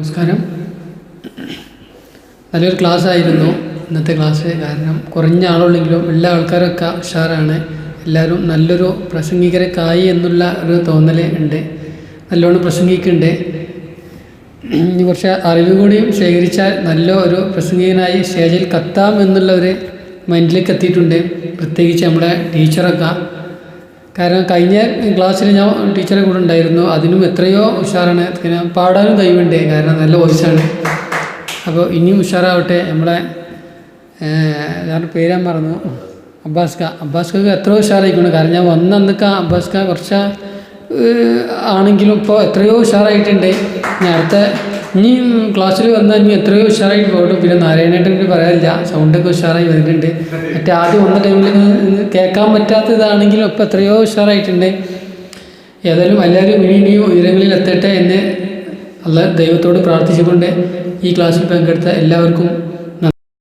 നമസ്കാരം. നല്ലൊരു ക്ലാസ് ആയിരുന്നു ഇന്നത്തെ ക്ലാസ് കാരണം കുറഞ്ഞ ആളുള്ളെങ്കിലും എല്ലാ ആൾക്കാരൊക്കെ ഉഷാറാണ്. എല്ലാവരും നല്ലൊരു പ്രസംഗികരക്കായി എന്നുള്ള ഒരു തോന്നൽ ഉണ്ട്. നല്ലോണം പ്രസംഗിക്കുന്നുണ്ട്. കുറച്ച് അറിവ് കൂടിയും ശേഖരിച്ചാൽ നല്ല ഒരു പ്രസംഗികനായി സ്റ്റേജിൽ കത്താം എന്നുള്ള ഒരു മൈൻഡിലേക്ക് എത്തിയിട്ടുണ്ട്. പ്രത്യേകിച്ച് നമ്മുടെ ടീച്ചറൊക്കെ. കാരണം കഴിഞ്ഞ ക്ലാസ്സിൽ ഞാൻ ടീച്ചറെ കൂടെ ഉണ്ടായിരുന്നു. അതിനും എത്രയോ ഉഷാറാണ്. പിന്നെ പാടാനും കഴിവുണ്ട്. കാരണം നല്ല വോയിസാണ് അപ്പോൾ ഇനിയും ഉഷാറാവട്ടെ. നമ്മളെ കാരണം പേരാൻ പറഞ്ഞു അബ്ബാസ്ക. അബ്ബാസ്കക്ക് എത്രയോ ഉഷാറായിക്കണം കാരണം ഞാൻ വന്ന അന്നൊക്കെ അബ്ബാസ്ക കുറച്ച് ആണെങ്കിലും ഇപ്പോൾ എത്രയോ ഉഷാറായിട്ടുണ്ട്. ഞാൻ അടുത്ത ഇനി ക്ലാസ്സിൽ വന്നാൽ ഇനി എത്രയോ ഉഷാറായി പോകട്ടും പിന്നെ നാരായണേട്ടൻ പറയാനില്ല. സൗണ്ടൊക്കെ ഉഷാറായി വരുന്നുണ്ട്. മറ്റേ ആദ്യം വന്ന ടൈമിൽ കേൾക്കാൻ പറ്റാത്ത ഇതാണെങ്കിലും ഇപ്പം എത്രയോ ഉഷാറായിട്ടുണ്ട്. ഏതായാലും എല്ലാവരും ഇനി ഇനിയും ഉയരങ്ങളിൽ എത്തട്ടെ എന്ന് അല്ല ദൈവത്തോട് പ്രാർത്ഥിച്ചുകൊണ്ട് ഈ ക്ലാസ്സിൽ പങ്കെടുത്ത എല്ലാവർക്കും